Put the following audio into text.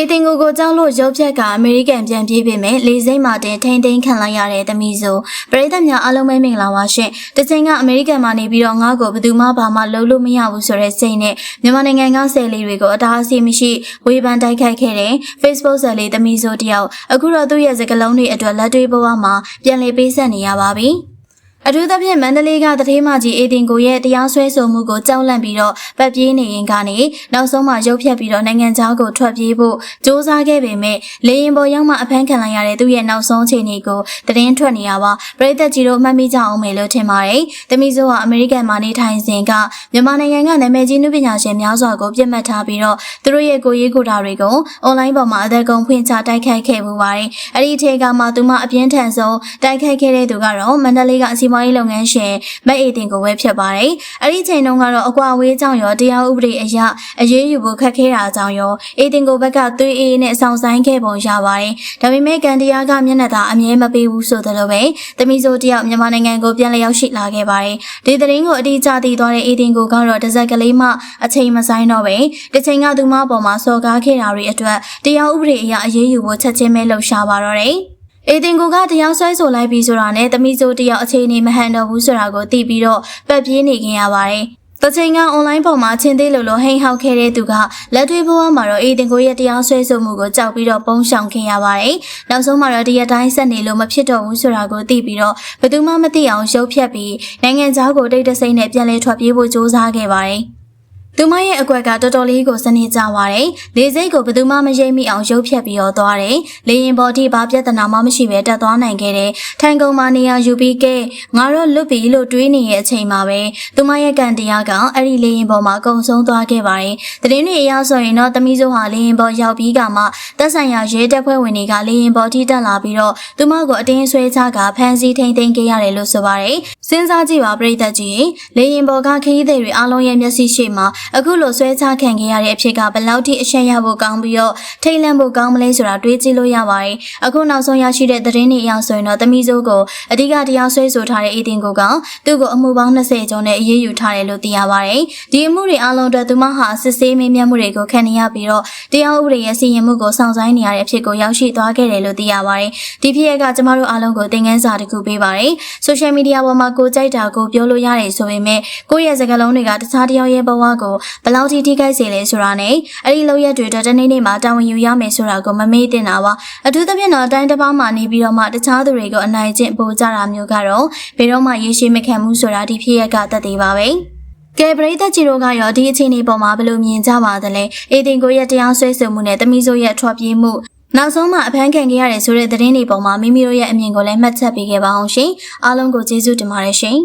အေတင်ကိုကိုကြောက်လို့ရုပ်ဖြတ်ကအမေရိကန်ပြန်ပြေးပေမဲ့လေစိမ့်မာတင်ထိမ့်သိမ်းခံလိုက်ရတဲ့သမီးဆိုပရိသတ်များအားလုံးပဲမင်္ဂလာပါရှင်။တချိန်ကအမေရိကန်မှာနေပြီးတော့ငါ့ကိုဘယ်သူမှဘာမှလုပ်လို့မရဘူးဆိုတဲ့စိတ်နဲ့မြန်မာနိုင်ငံကဆယ်လီတွေကိုအတားအဆီးမရှိဝေဖန်တိုက်ခိုက်ခဲ့တဲ့ Facebook ဆယ်လီသမီးဆိုတယောက်အခုတော့သူ့ရဲ့စကားလုံးတွေအတွက်လက်တွေ့ဘဝမှာပြန်လည်ပေးဆက်နေရပါပြီ။ အထူးသဖြင့်မန္တလေးကတထေးမကြီးအေတင်ကိုရဲ့တရားစွဲဆိုမှုကိုကြောက်လန့်ပြီးတော့ပတ်ပြေးနေရင်ကနေနောက်ဆုံးမှရုပ်ဖြတ်ပြီးတော့နိုင်ငံခြားကိုထွက်ပြေးဖို့စ조사ခဲ့ပေမဲ့လေရင်ပေါ်ရောက်မှအဖမ်းခံလိုက်ရတဲ့သူ့ရဲ့နောက်ဆုံးအခြေအနေကိုသတင်းထွက်နေရပါပရိသတ်ကြီးတို့မှတ်မိကြအောင်မယ်လို့ထင်ပါတယ်။တမီဆိုဟာအမေရိကန်မှာနေထိုင်စဉ်ကမြန်မာနိုင်ငံကနာမည်ကြီးနုပညာရှင်များစွာကိုပြစ်မှတ်ထားပြီးတော့သူတို့ရဲ့ကိုရေးကိုတာတွေကိုအွန်လိုင်းပေါ်မှာအသက်ကုန်ဖွင့်ချတိုက်ခိုက်ခဲ့မှုပါတယ်။အဲ့ဒီအထက်ကမှသူမအပြင်းထန်ဆုံးတိုက်ခိုက်ခဲ့တဲ့သူကတော့မန္တလေးကအစီအမရေးလုပ်ငန်းရှင်မက်အေတင်ကိုပဲဖြစ်ပါတယ်။အဲ့ဒီချိန်တုန်းကတော့အကွာအဝေးကြောင့်ရောတရားဥပဒေအရအရေးယူဖို့ခက်ခဲတာကြောင့်ရောအေတင်ကိုဘက်ကသွေးအေးနဲ့ဆောင်ဆိုင်ခဲ့ပုံရပါတယ်။ဒါပေမဲ့ကန်တရားကမျက်နှာသာအမြဲမပေးဘူးဆိုသလိုပဲတမီဆိုတယောက်မြန်မာနိုင်ငံကိုပြန်လည်ရောက်ရှိလာခဲ့ပါတယ်။ဒီသတင်းကိုအတိအကျသိသွားတဲ့အေတင်ကိုကတော့တစ်စက်ကလေးမှအချိန်မဆိုင်တော့ပဲတစ်ချိန်ကသူမပေါ်မှာစော်ကားခဲ့တာတွေအတွက်တရားဥပဒေအရအရေးယူဖို့ချက်ချင်းပဲလှုပ်ရှားပါတော့တယ်။ အေတင်ကိုကတရားစွဲဆိုလိုက်ပြီးဆိုတာနဲ့တမိဆိုတယောက်အခြေအနေမဟန်တော့ဘူးဆိုတာကိုသိပြီးတော့ပတ်ပြေးနေခင်ရပါတယ်။တချိန်ကအွန်လိုင်းပေါ်မှာချင်းသေးလို့လို့ဟိန်ဟောက်ခဲ့တဲ့သူကလက်တွေ့ဘဝမှာတော့အေတင်ကိုရဲ့တရားစွဲဆိုမှုကိုကြောက်ပြီးတော့ပုံရှောင်ခင်ရပါတယ်။နောက်ဆုံးမှာတော့တရားတိုင်းဆက်နေလို့မဖြစ်တော့ဘူးဆိုတာကိုသိပြီးတော့ဘယ်သူမှမသိအောင်ရုပ်ဖြတ်ပြီးနိုင်ငံခြားကိုတိတ်တဆိတ်နဲ့ပြန်လည်ထွက်ပြေးဖို့ကြိုးစားခဲ့ပါတယ်။ သူမရဲ့အကွက်ကတော်တော်လေးကိုစနေကြပါတယ်။လေစိတ်ကိုဘယ်သူမှမရိပ်မိအောင်ရုပ်ဖြတ်ပြီးတော့သွားတယ်။လေရင်ပေါ်ထိဘာပြဿနာမှမရှိပဲတက်သွားနိုင်ခဲ့တယ်။ထိုင်ကုန်မနေရယူပြီးကဲငါတော့လွတ်ပြီလို့တွေးနေရဲ့အချိန်မှာပဲသူမရဲ့ကန်တရားကအဲ့ဒီလေရင်ပေါ်မှာကုံဆုံးသွားခဲ့ပါတယ်။သတင်းတွေအရဆိုရင်တော့သမီးစိုးဟာလေရင်ပေါ်ရောက်ပြီးကမှတက်ဆိုင်ရာရဲတပ်ဖွဲ့ဝင်တွေကလေရင်ပေါ်ထိတက်လာပြီးတော့သူမကိုအတင်းဆွဲချကဖမ်းဆီးထိန်သိမ်းခဲ့ရတယ်လို့ဆိုပါတယ်။စဉ်းစားကြည့်ပါပြည်သက်ကြီးလေရင်ပေါ်ကခရီးသည်တွေအားလုံးရဲ့မျက်စိရှိမှာအခုလိုဆွဲချခံခဲ့ရတဲ့အဖြစ်ကဘယ်လောက်ထိအရှက်ရဖို့ကောင်းပြီးတော့ထိတ်လန့်ဖို့ကောင်းမလဲဆိုတာတွေးကြည့်လို့ရပါတယ်။အခုနောက်ဆုံးရရှိတဲ့သတင်းတွေအရဆိုရင်တော့သမီးစိုးကိုအဓိကတရားစွဲဆိုထားတဲ့အေတင်ကိုကသူ့ကိုအမှုပေါင်း20ကျော်နဲ့အရေးယူထားတယ်လို့သိရပါတယ်။ဒီအမှုတွေအလုံးအတွက်သူမဟာစစ်ဆေးမေးမြန်းမှုတွေကိုခံနေရပြီးတော့တရားဥပဒေရဲ့စီရင်မှုကိုစောင့်ဆိုင်းနေရတဲ့အဖြစ်ကိုရောက်ရှိသွားခဲ့တယ်လို့သိရပါတယ်။ဒီဖြစ်ရကကျမတို့အားလုံးကိုသင်ခန်းစာတစ်ခုပေးပါတယ်။ social media ပေါ်မှာကိုကြိုက်တာကိုပြောလို့ရတယ်ဆိုပေမဲ့ကိုယ့်ရဲ့စကားလုံးတွေကတခြားတယောက်ရဲ့ဘဝကိုဘယ်လောက်ထိထိခိုက်စေလဲဆိုတာနဲ့အဲ့ဒီလောက်ရက်တွေအတွက်တနေ့နေ့မှာတာဝန်ယူရမယ်ဆိုတာကိုမမေ့တင်တာပါအထူးသဖြင့်တော့အတိုင်းတစ်ပါးမှာနေပြီးတော့မှတခြားသူတွေကိုအနိုင်ကျင့်ပို့ကြတာမျိုးကတော့ဘယ်တော့မှရေရှည်မခံဘူးဆိုတာဒီဖြစ်ရက်ကတတ်သေးပါပဲကဲပရိသတ်ကြီးတို့ကရောဒီအခြေအနေပေါ်မှာဘယ်လိုမြင်ကြပါသလဲအေတင်ကိုရဲ့တရားစွဲဆိုမှုနဲ့တမီဆိုရဲ့ထွက်ပြေးမှုနောက်ဆုံးမှအဖမ်းခံခဲ့ရတယ်ဆိုတဲ့သတင်းတွေပေါ်မှာမိမိတို့ရဲ့အမြင်ကိုလည်းမှတ်ချက်ပေးခဲ့ပါအောင်ရှင်အားလုံးကိုကျေးဇူးတင်ပါတယ်ရှင်